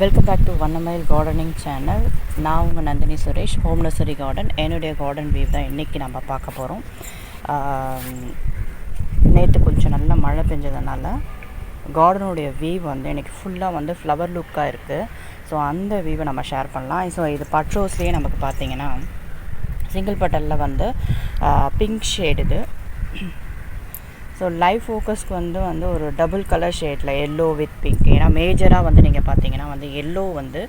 Welcome back to Vannamayil gardening channel நான் உங்கள் Nandhini Suresh home nursery garden என்னுடைய garden view தான் இன்றைக்கி நம்ம பார்க்க போகிறோம் நேற்று கொஞ்சம் நல்லா மழை பெஞ்சதுனால கார்டனுடைய வீவ் வந்து எனக்கு ஃபுல்லாக வந்து ஃப்ளவர் லுக்காக இருக்குது ஸோ அந்த வியூவை நம்ம ஷேர் பண்ணலாம். ஸோ இது பட்ரோஸ்லேயே நமக்கு பார்த்தீங்கன்னா சிங்கிள் பட்டலில் வந்து பிங்க் ஷேடு இது. ஸோ லைவ் ஃபோக்கஸ்க்கு வந்து வந்து ஒரு டபுள் கலர் ஷேடில் எல்லோ வித் பிங்க் ஏன்னா மேஜராக வந்து நீங்கள் பார்த்தீங்கன்னா வந்து எல்லோ வந்து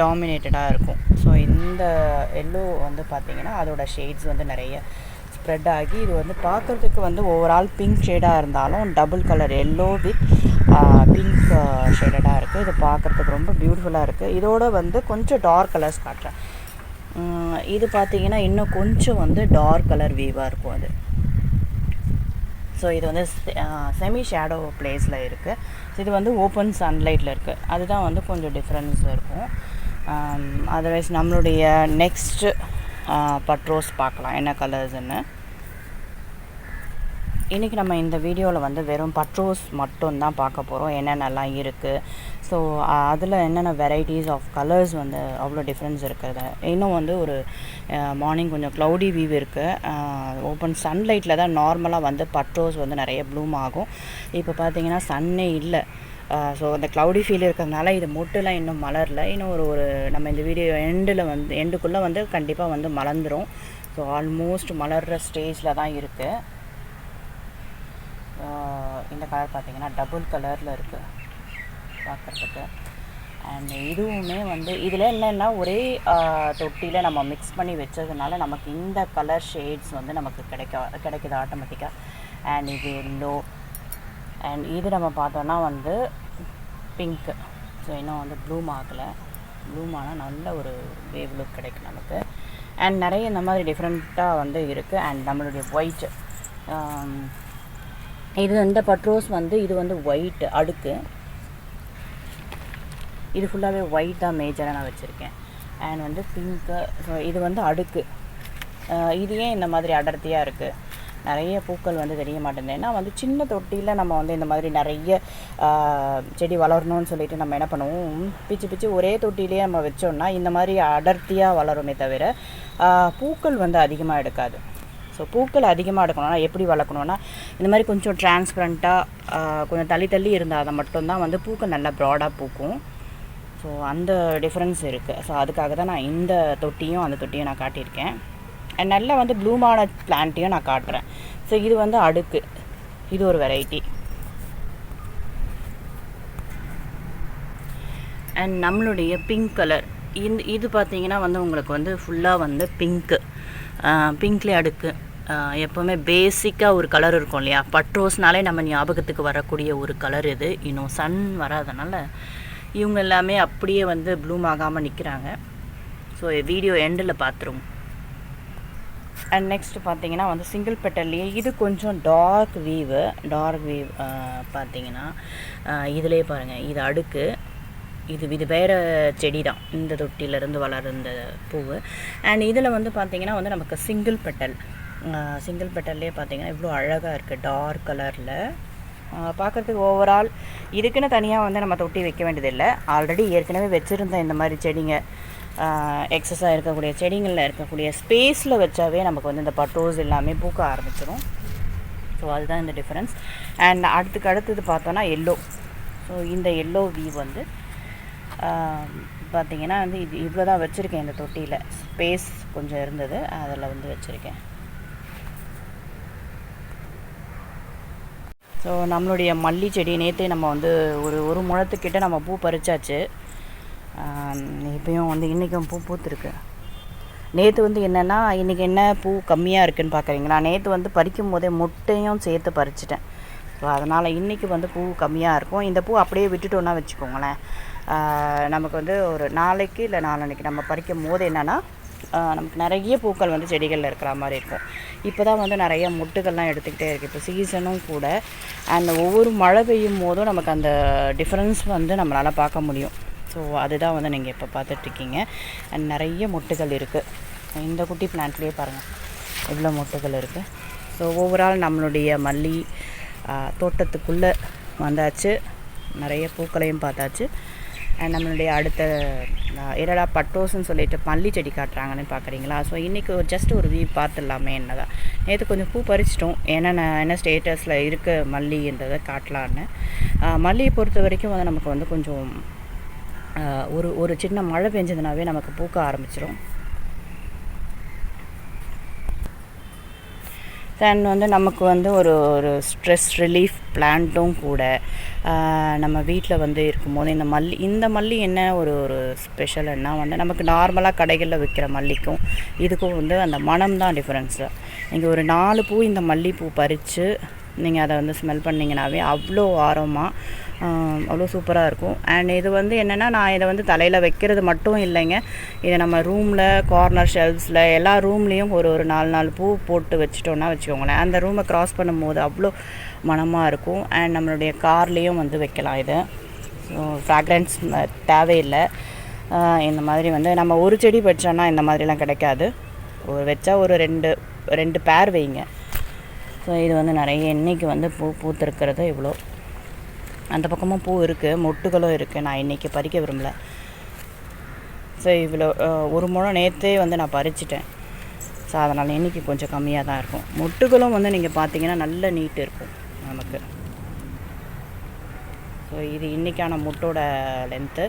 டாமினேட்டடாக இருக்கும். ஸோ இந்த எல்லோ வந்து பார்த்தீங்கன்னா அதோடய ஷேட்ஸ் வந்து நிறைய ஸ்ப்ரெட் ஆகி இது வந்து பார்க்குறதுக்கு வந்து ஓவரால் பிங்க் ஷேடாக இருந்தாலும் double colour yellow with pink ஷேடடாக இருக்குது இது பார்க்குறதுக்கு ரொம்ப பியூட்டிஃபுல்லாக இருக்குது இதோட வந்து கொஞ்சம் டார்க் கலர்ஸ் காட்டுறேன். இது பார்த்தீங்கன்னா இன்னும் கொஞ்சம் வந்து டார்க் கலர் வீவாக இருக்கும் அது. ஸோ இது வந்து செமி ஷேடோ பிளேஸில் இருக்குது இது வந்து ஓப்பன் சன்லைட்டில் இருக்குது அதுதான் வந்து கொஞ்சம் டிஃப்ரென்ஸ் இருக்கும். Um, அதர்வைஸ் நம்மளுடைய நெக்ஸ்ட்டு பட்ரோஸ் பார்க்கலாம். என்ன கலர்ஸ்ன்னு இன்றைக்கி நம்ம இந்த வீடியோவில் வந்து வெறும் பட்ரோஸ் மட்டும்தான் பார்க்க போகிறோம் என்னென்னலாம் இருக்குது ஸோ அதில் என்னென்ன வெரைட்டிஸ் ஆஃப் கலர்ஸ் வந்து அவ்வளோ டிஃப்ரென்ஸ் இருக்கிறது. இன்னும் வந்து ஒரு மார்னிங் கொஞ்சம் க்ளவுடி வியூ இருக்குது ஓப்பன் சன்லைட்டில் தான் நார்மலாக வந்து பட்ரோஸ் வந்து நிறைய ப்ளூம் ஆகும். இப்போ பார்த்தீங்கன்னா சன்னே இல்லை. ஸோ அந்த க்ளவுடி ஃபீல் இருக்கிறதுனால இது மொட்டுலாம் இன்னும் மலரல. இன்னும் ஒரு ஒரு நம்ம இந்த வீடியோ எண்டில் வந்து எண்டுக்குள்ளே வந்து கண்டிப்பாக வந்து மலர்ந்துடும் ஸோ ஆல்மோஸ்ட் மலர்ற ஸ்டேஜில் தான் இருக்குது இந்த கலர் பார்த்தீங்கன்னா டபுள் கலரில் இருக்குது பார்க்குறதுக்கு. அண்ட் இதுவுமே வந்து இதில் என்னென்னா ஒரே தொட்டியில் நம்ம மிக்ஸ் பண்ணி வச்சதுனால நமக்கு இந்த கலர் ஷேட்ஸ் வந்து நமக்கு கிடைக்க கிடைக்குது ஆட்டோமேட்டிக்காக அண்ட் இது எல்லோ அண்ட் இது நம்ம பார்த்தோன்னா வந்து பிங்க்கு ஸோ இன்னும் வந்து ப்ளூம் ஆகலை. ப்ளூம் ஆனால் நல்ல ஒரு வேவ் லுக் கிடைக்கும் நமக்கு. அண்ட் நிறைய இந்த மாதிரி டிஃப்ரெண்ட்டாக வந்து இருக்குது அண்ட் நம்மளுடைய ஒயிட் இது இந்த பட்ரோஸ் வந்து இது வந்து ஒயிட் அடுக்கு. இது ஃபுல்லாகவே ஒயிட் தான் மேஜராக நான் வச்சுருக்கேன். அண்ட் வந்து பிங்க்கு ஸோ இது வந்து அடுக்கு. இது ஏன் இந்த மாதிரி அடர்த்தியாக இருக்குது நிறைய பூக்கள் வந்து தெரிய மாட்டேங்குது. ஏன்னா வந்து சின்ன தொட்டியில் நம்ம வந்து இந்த மாதிரி நிறைய செடி வளரணும்னு சொல்லிட்டு நம்ம என்ன பண்ணுவோம்? பிச்சு பிச்சு ஒரே தொட்டிலேயே நம்ம வச்சோம்னா இந்த மாதிரி அடர்த்தியாக வளருமே தவிர பூக்கள் வந்து அதிகமாக எடுக்காது. ஸோ பூக்கள் அதிகமாக எடுக்கணும்னா எப்படி வளர்க்கணும்னா இந்த மாதிரி கொஞ்சம் டிரான்ஸ்பரண்ட்டாக கொஞ்சம் தள்ளி தள்ளி இருந்தால் அதை மட்டும்தான் வந்து பூக்கள் நல்லா ப்ராடாக பூக்கும். ஸோ அந்த டிஃப்ரென்ஸ் இருக்குது ஸோ அதுக்காக தான் நான் இந்த தொட்டியும் அந்த தொட்டியும் நான் காட்டியிருக்கேன். அண்ட் நல்லா வந்து ப்ளூமான பிளான்ட்டையும் நான் காட்டுறேன். ஸோ இது வந்து அடுக்கு. இது ஒரு வெரைட்டி அண்ட் நம்மளுடைய பிங்க் கலர் இந்த இது பார்த்தீங்கன்னா வந்து உங்களுக்கு வந்து ஃபுல்லாக வந்து பிங்க்கு பிங்க்லேயே அடுக்கு. எப்போவுமே பேசிக்காக ஒரு கலர் இருக்கும் இல்லையா? பட்ரோஸ்னாலே நம்ம ஞாபகத்துக்கு வரக்கூடிய ஒரு கலர் இது. இன்னும் சன் வராதனால இவங்க எல்லாமே அப்படியே வந்து ப்ளூம் ஆகாமல் நிற்கிறாங்க ஸோ வீடியோ எண்டில் பார்த்துருவோம் அண்ட் நெக்ஸ்ட் பார்த்தீங்கன்னா வந்து சிங்கிள் பெட்டல்லையே இது கொஞ்சம் டார்க் வீவு டார்க் வீவ் பார்த்தீங்கன்னா இதிலே பாருங்கள் இது அடுக்கு. இது இது வேறு செடி தான் இந்த தொட்டியிலேருந்து வளர்ந்த பூவு. அண்ட் இதில் வந்து பார்த்திங்கன்னா வந்து நமக்கு சிங்கிள் பெட்டல் சிங்கிள் பெட்டல்லே பார்த்தீங்கன்னா இவ்வளோ அழகாக இருக்குது டார்க் கலரில் பார்க்குறதுக்கு ஓவரால் இதுக்குன்னு தனியாக வந்து நம்ம தொட்டி வைக்க வேண்டியதில்லை. ஆல்ரெடி ஏற்கனவே வச்சுருந்த இந்த மாதிரி செடிங்க எக்ஸஸாக இருக்கக்கூடிய செடிங்களில் இருக்கக்கூடிய ஸ்பேஸில் வச்சாவே நமக்கு வந்து இந்த பட்டோஸ் எல்லாமே பூக்க ஆரம்பிச்சிடும் ஸோ அதுதான் இந்த டிஃப்ரென்ஸ் அண்ட் அடுத்துக்கு அடுத்தது பார்த்தோன்னா எல்லோ ஸோ இந்த எல்லோ வீ வந்து பார்த்திங்கன்னா வந்து இது இவ்வளோ தான் வச்சுருக்கேன் இந்த தொட்டியில். ஸ்பேஸ் கொஞ்சம் இருந்தது அதில் வந்து வச்சுருக்கேன். ஸோ நம்மளுடைய மல்லி செடி நேற்றே நம்ம வந்து ஒரு ஒரு முழத்துக்கிட்ட நம்ம பூ பறிச்சாச்சு. இப்பயும் வந்து இன்றைக்கும் பூ பூத்துருக்கு. நேற்று வந்து என்னென்னா இன்றைக்கி என்ன பூ கம்மியாக இருக்குன்னு பார்க்குறீங்களா நேற்று வந்து பறிக்கும் போதே முட்டையும் சேர்த்து பறிச்சிட்டேன். ஸோ அதனால் இன்றைக்கி வந்து பூ கம்மியாக இருக்கும். இந்த பூ அப்படியே விட்டுட்டோன்னா வச்சுக்கோங்களேன். நமக்கு வந்து ஒரு நாளைக்கு இல்லை நாளன்னைக்கு நம்ம பறிக்கும் போது என்னென்னா நமக்கு நிறைய பூக்கள் வந்து செடிகளில் இருக்கிற மாதிரி இருக்கும். இப்போ தான் வந்து நிறைய முட்டுகள்லாம் எடுத்துக்கிட்டே இருக்குது இப்போ சீசனும் கூட அந்த ஒவ்வொரு மழை பெய்யும் போதும் நமக்கு அந்த டிஃப்ரென்ஸ் வந்து நம்மளால் பார்க்க முடியும். ஸோ அதுதான் வந்து நீங்கள் இப்போ பார்த்துட்ருக்கீங்க அண்ட் நிறைய மொட்டுகள் இருக்குது இந்த குட்டி பிளான்ட்லேயே பாருங்கள் எவ்வளோ மொட்டுகள் இருக்குது ஸோ ஓவரால் நம்மளுடைய மல்லி தோட்டத்துக்குள்ளே வந்தாச்சு. நிறைய பூக்களையும் பார்த்தாச்சு. அண்ட் நம்மளுடைய அடுத்த இரடா பட்டோஸ்ன்னு சொல்லிட்டு மல்லி செடி காட்டுறாங்கன்னு பார்க்குறீங்களா? ஸோ இன்றைக்கி ஒரு ஜஸ்ட் ஒரு வியூ பார்த்துடலாமே என்னதான். நேற்று கொஞ்சம் பூ பறிச்சிட்டோம். என்னென்ன என்ன ஸ்டேட்டஸில் இருக்க மல்லின்றதை காட்டலான்னு. மல்லியை பொறுத்த வரைக்கும் வந்து நமக்கு வந்து கொஞ்சம் ஒரு ஒரு சின்ன மழை பெஞ்சதுனாவே நமக்கு பூக்க ஆரம்பிச்சிடும் தென் வந்து நமக்கு வந்து ஒரு ஒரு ஸ்ட்ரெஸ் ரிலீஃப் பிளான்ட்டும் கூட நம்ம வீட்டில் வந்து இருக்கும்போது இந்த மல்லி இந்த மல்லி என்ன ஒரு ஒரு ஸ்பெஷல்னா வந்து நமக்கு நார்மலாக கடைகளில் விற்கிற மல்லிக்கும் இதுக்கும் வந்து அந்த மனம் தான் டிஃப்ரென்ஸு நீங்கள் ஒரு நாலு பூ இந்த மல்லிப்பூ பறித்து நீங்கள் அதை வந்து ஸ்மெல் பண்ணிங்கனாவே அவ்வளோ ஆரமாக அவ்வளோ சூப்பராக இருக்கும். அண்ட் இது வந்து என்னென்னா நான் இதை வந்து தலையில் வைக்கிறது மட்டும் இல்லைங்க. இதை நம்ம ரூமில் கார்னர் ஷெல்ஃப்ஸில் எல்லா ரூம்லேயும் ஒரு ஒரு நாலு நாலு பூ போட்டு வச்சிட்டோன்னா வச்சுக்கோங்களேன். அந்த ரூமை க்ராஸ் பண்ணும்போது அவ்வளோ மனமாக இருக்கும். அண்ட் நம்மளுடைய கார்லேயும் வந்து வைக்கலாம் இதை. ஸோ ஃப்ராக்ரன்ஸ் தேவையில்லை. இந்த மாதிரி வந்து நம்ம ஒரு செடி வச்சோன்னா இந்த மாதிரிலாம் கிடைக்காது. ஒரு வச்சா ஒரு ரெண்டு ரெண்டு பேர் வைங்க. ஸோ இது வந்து நிறைய இன்றைக்கி வந்து பூ பூத்திருக்கிறது இவ்வளோ. அந்த பக்கமும் பூ இருக்குது மொட்டுகளும் இருக்குது நான் இன்றைக்கி பறிக்க விரும்பல. ஸோ இவ்வளோ ஒரு முழம் நேற்றே வந்து நான் பறிச்சிட்டேன். ஸோ அதனால் இன்றைக்கி கொஞ்சம் கம்மியாக தான் இருக்கும். மொட்டுகளும் வந்து நீங்கள் பார்த்தீங்கன்னா நல்ல நீட் இருக்கும் நமக்கு. ஸோ இது இன்றைக்கான மொட்டோட லென்த்து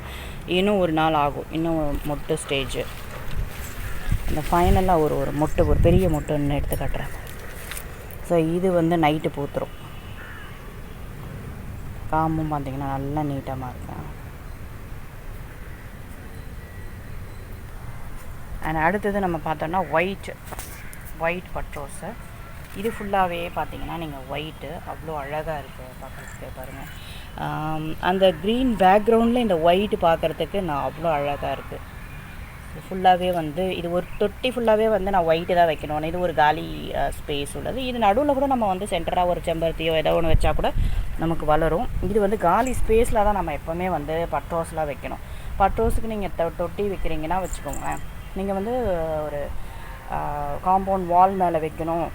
இன்னும் ஒரு நாள் ஆகும். இன்னும் மொட்டு ஸ்டேஜு இந்த ஃபைனலாக ஒரு ஒரு மொட்டு ஒரு பெரிய மொட்டுன்னு எடுத்து காட்டுறேன். ஸோ இது வந்து நைட்டு பூத்துரும். காம்பும் பார்த்தீங்கன்னா நல்லா நீட்டமாக இருக்கும். அண்ட் அடுத்தது நம்ம பார்த்தோன்னா ஒயிட் ஒயிட் பட்ரோஸு இது ஃபுல்லாகவே பார்த்தீங்கன்னா நீங்கள் ஒயிட்டு அவ்வளோ அழகாக இருக்குது பார்க்குறதுக்கு பாருங்கள் um, அந்த க்ரீன் பேக்ரவுண்டில் இந்த ஒயிட் பார்க்குறதுக்கு நான் அவ்வளோ அழகாக இருக்குது ஃபுல்லாகவே வந்து இது ஒரு தொட்டி ஃபுல்லாகவே வந்து நான் ஒயிட்டு தான் வைக்கணும். இது ஒரு காலி ஸ்பேஸ் உள்ளது. இது நடுவில் கூட நம்ம வந்து சென்டராக ஒரு செம்பருத்தியோ ஏதோ ஒன்று வச்சா கூட நமக்கு வளரும். இது வந்து காலி ஸ்பேஸில் தான் நம்ம எப்போவுமே வந்து பட்ரோஸ்லாம் வைக்கணும். பட்ரோஸுக்கு நீங்கள் தொட்டி வைக்கிறீங்கன்னா வச்சுக்கோங்களேன். நீங்கள் வந்து ஒரு காம்பவுண்ட் வால் மேலே வைக்கணும்.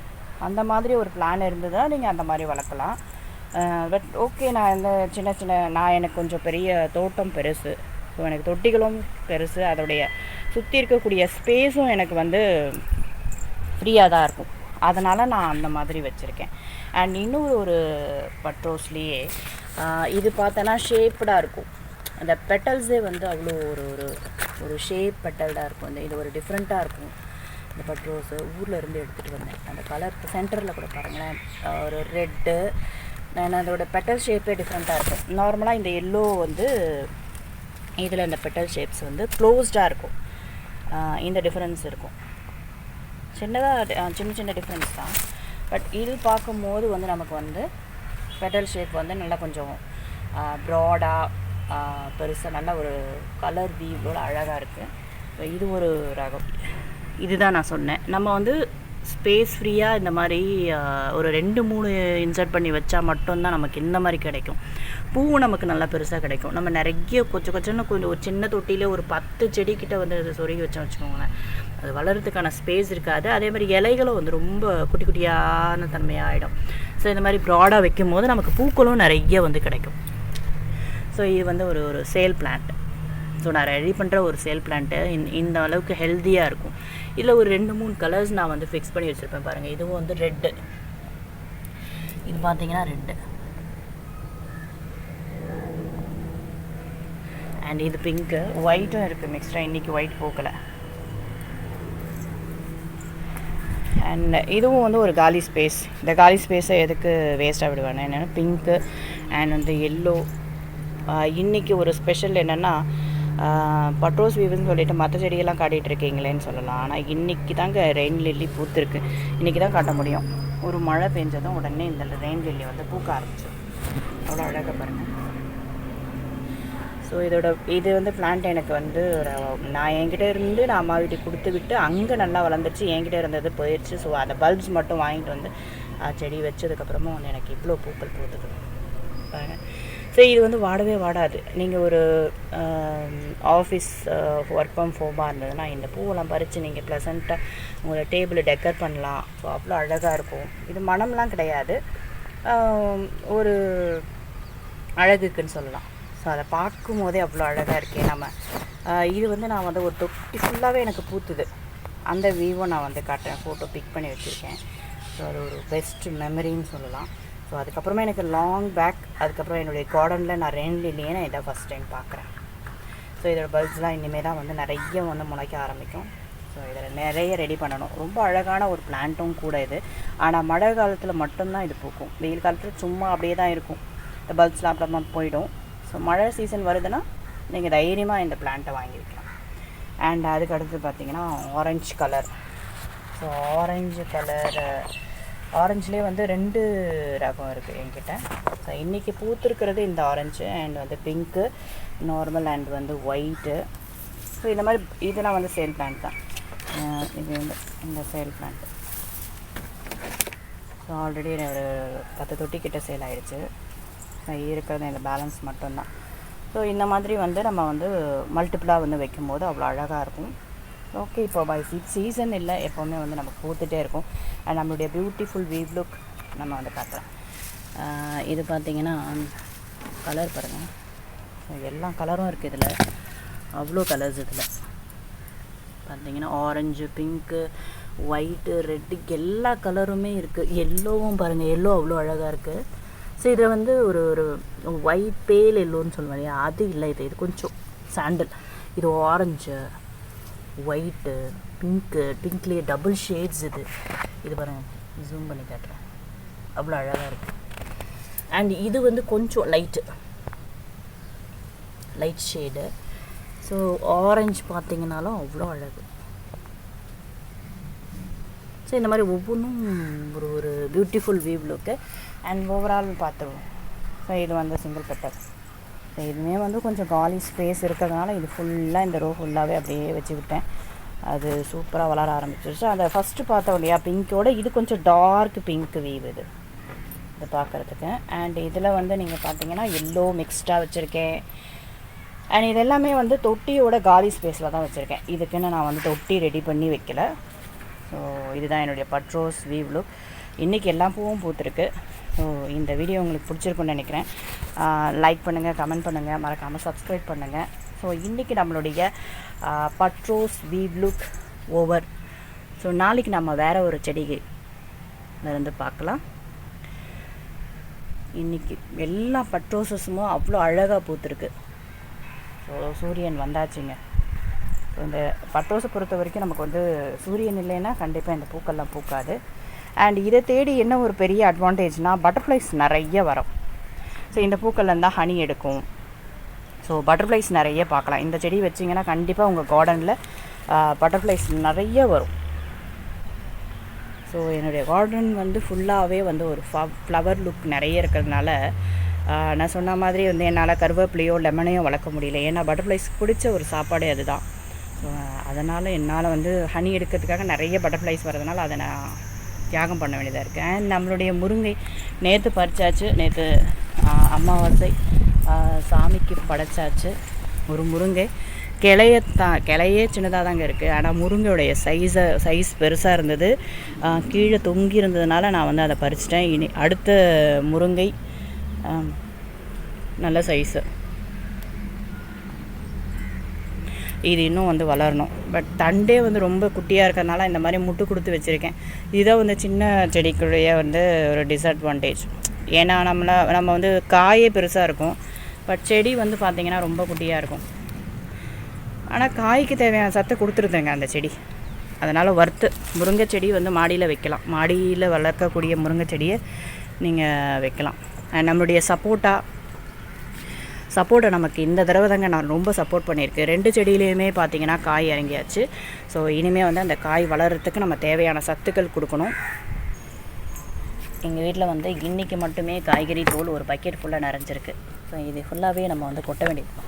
அந்த மாதிரி ஒரு பிளான் இருந்ததுன்னா நீங்கள் அந்த மாதிரி வளர்க்கலாம். பட் ஓகே நான் இந்த சின்ன சின்ன நான் எனக்கு கொஞ்சம் பெரிய தோட்டம் பெருசு. ஸோ எனக்கு தொட்டிகளும் பெருசு. அதோடைய சுற்றி இருக்கக்கூடிய ஸ்பேஸும் எனக்கு வந்து ஃப்ரீயாக தான் இருக்கும். அதனால் நான் அந்த மாதிரி வச்சுருக்கேன். அண்ட் இன்னொரு ஒரு பட்ரோஸ்லேயே இது பார்த்தோன்னா ஷேப்டாக இருக்கும். அந்த பெட்டல்ஸே வந்து அவ்வளோ ஒரு ஒரு ஒரு ஷேப் பெட்டல்டாக இருக்கும். இந்த இது ஒரு டிஃப்ரெண்ட்டாக இருக்கும். இந்த பட்ரோஸு ஊரில் இருந்து எடுத்துகிட்டு வந்தேன். அந்த கலர் சென்டரில் கூட பாருங்களேன். ஒரு ரெட்டு நான் அதோட பெட்டல் ஷேப்பே டிஃப்ரெண்ட்டாக இருக்கும். நார்மலாக இந்த எல்லோ வந்து இதில் இந்த பெட்டல் ஷேப்ஸ் வந்து க்ளோஸ்டாக இருக்கும். இந்த டிஃப்ரென்ஸ் இருக்கும். சின்னதாக சின்ன சின்ன டிஃப்ரென்ஸ் தான். பட் இது பார்க்கும்போது வந்து நமக்கு வந்து பெட்டல் ஷேப் வந்து நல்லா கொஞ்சம் ப்ராடாக பெருசாக நல்ல ஒரு கலர் வீவோட அழகாக இருக்குது இது ஒரு ரகம். இதுதான் நான் சொன்னேன். நம்ம வந்து ஸ்பேஸ் ஃப்ரீயாக இந்த மாதிரி ஒரு ரெண்டு மூணு இன்சர்ட் பண்ணி வச்சா மட்டும்தான் நமக்கு இந்த மாதிரி கிடைக்கும். பூவும் நமக்கு நல்லா பெருசாக கிடைக்கும். நம்ம நிறைய கொச்ச கொச்சன்னு கொஞ்சம் ஒரு சின்ன தொட்டியிலே ஒரு பத்து செடிக்கிட்ட வந்து அதை சொருகி வச்சோம் வச்சுக்கோங்களேன். அது வளர்கிறதுக்கான ஸ்பேஸ் இருக்காது. அதே மாதிரி இலைகளும் வந்து ரொம்ப குட்டி குட்டியான தன்மையாகிடும் ஸோ இந்த மாதிரி ப்ராடாக வைக்கும் போது நமக்கு பூக்களும் நிறைய வந்து கிடைக்கும். ஸோ இது வந்து ஒரு ஒரு சேல் பிளான்ட் ஸோ நான் ரெடி பண்ணுற ஒரு சேல் பிளான்ட்டு இந்த அளவுக்கு ஹெல்த்தியாக இருக்கும். இதில் ஒரு ரெண்டு மூணு கலர்ஸ் நான் வந்து ஃபிக்ஸ் பண்ணி வச்சுருப்பேன் பாருங்கள் இதுவும் வந்து ரெட்டு இது பார்த்தீங்கன்னா ரெட்டு அண்ட் இது பிங்க்கு ஒயிட்டும் இருக்குது மிக்ஸ்டாக இன்றைக்கி ஒயிட் போக்கலை அண்ட் இதுவும் வந்து ஒரு காலி ஸ்பேஸ் இந்த காலி ஸ்பேஸை எதுக்கு வேஸ்ட்டாக விடுவானே என்னென்னா பிங்க்கு அண்ட் வந்து எல்லோ இன்றைக்கி ஒரு ஸ்பெஷல் என்னென்னா பட்ரோஸ் வீவுன்னு சொல்லிட்டு மற்ற செடியெல்லாம் காட்டிகிட்டு இருக்கீங்களேன்னு சொல்லலாம். ஆனால் இன்றைக்கி தாங்க ரெயின் லில்லி பூத்துருக்கு. இன்றைக்கி தான் காட்ட முடியும். ஒரு மழை பெஞ்சதும் உடனே இந்த ரெயின் லில்லி வந்து பூக்க ஆரம்பிச்சு அவ்வளோ அழகாக பாருங்கள் ஸோ இதோட இது வந்து பிளான்ட் எனக்கு வந்து நான் என்கிட்ட இருந்து நான் அம்மா வீட்டுக்கு கொடுத்து விட்டு அங்கே நல்லா வளர்ந்துருச்சு என்கிட்ட இருந்தது போயிடுச்சு ஸோ அந்த பல்ப்ஸ் மட்டும் வாங்கிட்டு வந்து செடி வச்சதுக்கப்புறமா வந்து எனக்கு இவ்வளோ பூக்கள் பூத்துக்கு பாருங்க. ஸோ இது வந்து வாடவே வாடாது. நீங்கள் ஒரு ஆஃபீஸ் ஒர்க் ஃப்ரம் ஹோமாக இருந்ததுன்னா இந்த பூவெல்லாம் பறித்து நீங்கள் ப்ளசண்ட்டாக உங்களை டேபிளை டெக்கர் பண்ணலாம். ஸோ அவ்வளோ அழகாக இருக்கும். இது மனம்லாம் கிடையாது. ஒரு அழகுக்குன்னு சொல்லலாம். ஸோ அதை பார்க்கும் போதே அவ்வளோ அழகாக இருக்கே நம்ம. இது வந்து நான் வந்து ஒரு தொட்டி ஃபுல்லாகவே எனக்கு பூத்துது. அந்த வியூவை நான் வந்து காட்டுறேன். ஃபோட்டோ பிக் பண்ணி வச்சுருக்கேன். ஸோ அது ஒரு பெஸ்ட் மெமரின்னு சொல்லலாம். ஸோ அதுக்கப்புறமா எனக்கு லாங் பேக் அதுக்கப்புறம் என்னுடைய கார்டனில் நான் ரெண்டுலேயே நான் இதை ஃபஸ்ட் டைம் பார்க்குறேன். ஸோ இதோட பல்ப்ஸ்லாம் இனிமேல் தான் வந்து நிறைய வந்து முளைக்க ஆரம்பிக்கும். ஸோ இதில் நிறைய ரெடி பண்ணணும். ரொம்ப அழகான ஒரு பிளான்ட்டும் கூட இது. ஆனால் மழை காலத்தில் மட்டும்தான் இது பூக்கும். வெயில் காலத்தில் சும்மா அப்படியே தான் இருக்கும். இந்த பல்ப்ஸ்லாம் அப்புறமா போயிடும். ஸோ மழை சீசன் வருதுன்னா நீங்கள் தைரியமாக இந்த பிளான்ட்டை வாங்கியிருக்கலாம். அண்ட் அதுக்கு அடுத்து பார்த்தீங்கன்னா orange colour so orange colour ஆரஞ்சுலேயே வந்து ரெண்டு ரகம் இருக்குது என்கிட்ட. ஸோ இன்றைக்கி பூத்துருக்கிறது இந்த ஆரஞ்சு அண்ட் வந்து பிங்க்கு நார்மல் அண்ட் வந்து ஒயிட்டு ஸோ இந்த மாதிரி இதெல்லாம் வந்து சேல் பிளான்ட் தான். இது வந்து இந்த சேல் பிளான்ட் ஸோ ஆல்ரெடி ஒரு பத்து தொட்டி கிட்ட சேல் ஆகிடுச்சு இருக்கிறது இந்த பேலன்ஸ் மட்டும்தான். ஸோ இந்த மாதிரி வந்து நம்ம வந்து மல்டிப்புளாக வந்து வைக்கும்போது அவ்வளோ அழகாக இருக்கும். ஓகே இப்போ பை சீ சீசன் இல்லை எப்போவுமே வந்து நம்ம பூத்துட்டே இருக்கும். அண்ட் நம்மளுடைய பியூட்டிஃபுல் வீவ் லுக் நம்ம வந்து காட்டுறோம். இது பார்த்தீங்கன்னா கலர் பாருங்கள் ஸோ எல்லா கலரும் இருக்குது இதில். அவ்வளோ கலர்ஸ் இதில். பார்த்தீங்கன்னா ஆரஞ்சு பிங்க்கு ஒயிட்டு ரெட்டு எல்லா கலருமே இருக்குது எல்லோவும் பாருங்கள் எல்லோ அவ்வளோ அழகாக இருக்குது ஸோ இதை வந்து ஒரு ஒரு ஒயிட் பேல் எல்லோன்னு சொல்லுவாங்க இல்லையா? அது இல்லை இது இது கொஞ்சம் சாண்டல் இது ஆரஞ்சு ஒயிட்டு பிங்க்கு பிங்க்லேயே டபுள் ஷேட்ஸ் இது. இது பாருங்கள் ஜூம் பண்ணி காட்டுறேன். அவ்வளோ அழகாக இருக்குது அண்ட் இது வந்து கொஞ்சம் light light shade so orange பார்த்தீங்கனாலும் அவ்வளோ அழகு. ஸோ இந்த மாதிரி ஒவ்வொன்றும் ஒரு ஒரு beautiful view look and overall பார்த்துருவோம். ஸோ இது வந்து சிங்கிள் பெட்டர் ஸோ இதுவுமே வந்து கொஞ்சம் காலி ஸ்பேஸ் இருக்கிறதுனால இது ஃபுல்லாக இந்த ரோ ஃபுல்லாகவே அப்படியே வச்சுக்கிட்டேன் அது சூப்பராக வளர ஆரம்பிச்சிருச்சு. அந்த ஃபஸ்ட்டு பார்த்தோம் இல்லையா பிங்க்கோட இது கொஞ்சம் டார்க் பிங்க் வீவ் இது. இது பார்க்குறதுக்கு. அண்ட் இதில் வந்து நீங்கள் பார்த்தீங்கன்னா எல்லோ மிக்ஸ்டாக வச்சுருக்கேன். அண்ட் இது எல்லாமே வந்து தொட்டியோட காலி ஸ்பேஸில் தான் வச்சுருக்கேன். இதுக்குன்னு நான் வந்து தொட்டி ரெடி பண்ணி வைக்கல. ஸோ இதுதான் என்னுடைய பட்ரோஸ் வீவ் லுக் இன்றைக்கி எல்லா பூவும் பூத்துருக்கு. ஸோ இந்த வீடியோ உங்களுக்கு பிடிச்சிருக்குன்னு நினைக்கிறேன். லைக் பண்ணுங்கள் கமெண்ட் பண்ணுங்கள் மறக்காமல் சப்ஸ்கிரைப் பண்ணுங்கள் ஸோ இன்றைக்கி நம்மளுடைய பட்ரோஸ் வீவ் லுக் ஓவர் ஸோ நாளைக்கு நம்ம வேறு ஒரு செடிக்கு இருந்து பார்க்கலாம். இன்றைக்கி எல்லா பட்ரோசஸும் அவ்வளோ அழகாக பூத்துருக்கு. ஸோ சூரியன் வந்தாச்சுங்க. ஸோ இந்த பட்ரோஸை பொறுத்த வரைக்கும் நமக்கு வந்து சூரியன் இல்லைன்னா கண்டிப்பாக இந்த பூக்கள்லாம் பூக்காது. அண்ட் இதை தேடி என்ன ஒரு பெரிய அட்வான்டேஜ்னால் பட்டர்ஃப்ளைஸ் நிறைய வரும். ஸோ இந்த பூக்கள்லேருந்து ஹனி எடுக்கும். ஸோ பட்டர்ஃப்ளைஸ் நிறைய பார்க்கலாம். இந்த செடி வச்சிங்கன்னா கண்டிப்பாக உங்கள் கார்டனில் பட்டர்ஃப்ளைஸ் நிறைய வரும். ஸோ என்னுடைய கார்டன் வந்து ஃபுல்லாகவே வந்து ஒரு ஃப்ளவர் லுக் நிறைய இருக்கிறதுனால நான் சொன்ன மாதிரி வந்து என்னால் கருவேப்பிலையோ லெமனையோ வளர்க்க முடியல. ஏன்னா பட்டர்ஃப்ளைஸ் பிடிச்ச ஒரு சாப்பாடே அதுதான். ஸோ அதனால் என்னால் வந்து ஹனி எடுக்கிறதுக்காக நிறைய பட்டர்ஃப்ளைஸ் வரதுனால அதை நான் தியாகம் பண்ண வேண்டியதாக இருக்குது அண்ட் நம்மளுடைய முருங்கை நேற்று பறிச்சாச்சு. நேற்று அமாவாசை சாமிக்கு படைச்சாச்சு. ஒரு முருங்கை. கிளைய தான் கிளையே சின்னதாக தாங்க இருக்குது ஆனால் முருங்கையுடைய சைஸை சைஸ் பெருசாக இருந்தது. கீழே தொங்கி இருந்ததுனால நான் வந்து அதை பறிச்சிட்டேன். இனி அடுத்த முருங்கை நல்ல சைஸு இது இன்னும் வந்து வளரணும். பட் தண்டே வந்து ரொம்ப குட்டியாக இருக்கிறதுனால இந்த மாதிரி முட்டு கொடுத்து வச்சுருக்கேன். இதுதான் வந்து சின்ன செடிக்குடைய வந்து ஒரு டிஸ்அட்வான்டேஜ் ஏன்னா நம்மள நம்ம வந்து காயே பெருசாக இருக்கும். பட் செடி வந்து பார்த்திங்கன்னா ரொம்ப குட்டியாக இருக்கும். ஆனால் காய்க்கு தேவையான சத்தை கொடுத்துருதுங்க அந்த செடி. அதனால் வறுத்து முருங்கை செடி வந்து மாடியில் வைக்கலாம். மாடியில் வளர்க்கக்கூடிய முருங்கை செடியை நீங்கள் வைக்கலாம். நம்மளுடைய சப்போட்டா சப்போர்ட்டை நமக்கு இந்த தடவை தாங்க நான் ரொம்ப சப்போர்ட் பண்ணியிருக்கேன். ரெண்டு செடியிலையுமே பார்த்தீங்கன்னா காய் இறங்கியாச்சு. ஸோ இனிமேல் வந்து அந்த காய் வளர்கிறதுக்கு நம்ம தேவையான சத்துக்கள் கொடுக்கணும். எங்கள் வீட்டில் வந்து இன்றைக்கி மட்டுமே காய்கறி தோல் ஒரு பக்கெட் ஃபுல்லாக நிறைஞ்சிருக்கு. ஸோ இது ஃபுல்லாகவே நம்ம வந்து கொட்ட வேண்டியது